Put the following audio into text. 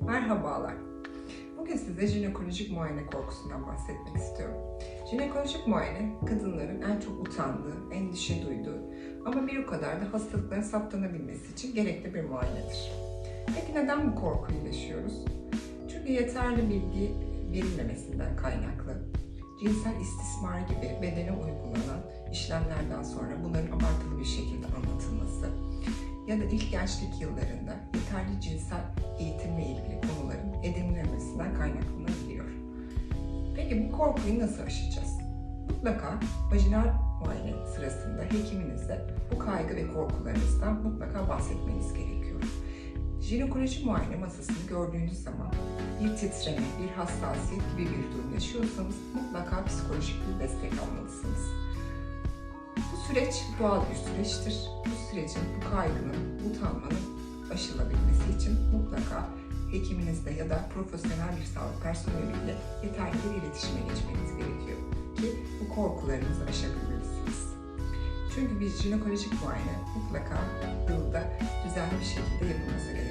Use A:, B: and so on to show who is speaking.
A: Merhabalar. Bugün size jinekolojik muayene korkusundan bahsetmek istiyorum. Jinekolojik muayene, kadınların en çok utandığı, endişe duyduğu ama bir o kadar da hastalıkların saptanabilmesi için gerekli bir muayenedir. Peki neden bu korkuyu yaşıyoruz? Çünkü yeterli bilgi verilmemesinden kaynaklı, cinsel istismar gibi bedene uygulanan işlemlerden sonra bunların abartılı bir şekilde anlatılması, ya da ilk gençlik yıllarında yeterli cinsel Peki bu korkuyu nasıl aşacağız? Mutlaka vajinal muayene sırasında hekiminize bu kaygı ve korkularınızdan mutlaka bahsetmeniz gerekiyor. Jinekoloji muayene masasını gördüğünüz zaman bir titreme, bir hassasiyet gibi bir durum yaşıyorsanız mutlaka psikolojik bir destek almalısınız. Bu süreç doğal bir süreçtir. Bu sürecin, bu kaygının, bu utanmanın aşılabilmesi için hekiminizle ya da profesyonel bir sağlık personeliyle yeterli bir iletişime geçmeniz gerekiyor ki bu korkularınızı aşabilmelisiniz. Çünkü bir jinekolojik muayene mutlaka yılda düzenli bir şekilde yapılması gerekiyor.